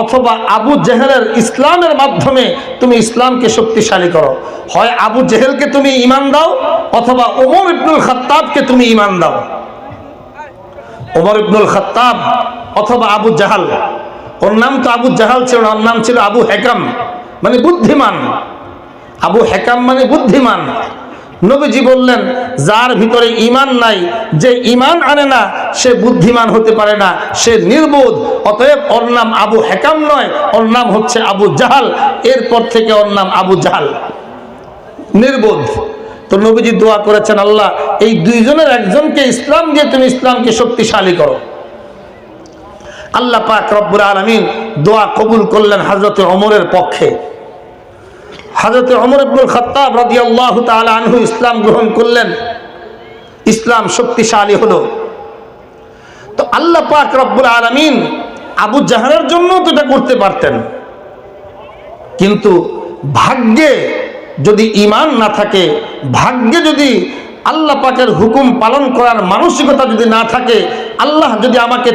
অথবা আবু জেহেলের ইসলামের মাধ্যমে তুমি ইসলামকে শক্তিশালী করো। হয় আবু জেহেলকে তুমি ইমান দাও, অথবা ওমর ইবনুল খাত্তাবকে তুমি ইমান দাও। ওমর ইবনুল খাত্তাব অথবা আবু জাহাল। ওর নাম তো আবু জাহাল ছিল না, ওর নাম ছিল আবু হেকাম মানে বুদ্ধিমান। আবু হেকাম মানে বুদ্ধিমান। নবীজি বললেন, যার ভিতরে ইমান নাই, যে ইমান আনে না, সে বুদ্ধিমান হতে পারে না। সে নির্বোধ, অতএব ওর নাম আবু হেকাম নয়, ওর নাম হচ্ছে আবু জাহাল। এরপর থেকে ওর নাম আবু জাহাল। নির্বোধ। তো নবীজি দোয়া করেছেন, আল্লাহ, এই দুইজনের একজনকে ইসলাম দিয়ে তুমি ইসলামকে শক্তিশালী করো। আল্লাহ পাক রব্বুল আলমিন দোয়া কবুল করলেন হজরত অমরের পক্ষে। হজরত অমর ইবনুল খত্তাব রাদিয়াল্লাহু তাআলা আনহু ইসলাম গ্রহণ করলেন। ইসলাম শক্তিশালী হলো। তো আল্লাহ পাক রব্বুল আলমিন আবু জাহানের জন্য তো এটা করতে পারতেন। কিন্তু ভাগ্যে যদি ইমান না থাকে, ভাগ্যে যদি আল্লাহ পাকের হুকুম পালন করার মানসিকতা যদি না থাকে, আল্লাহ যদি আমাকে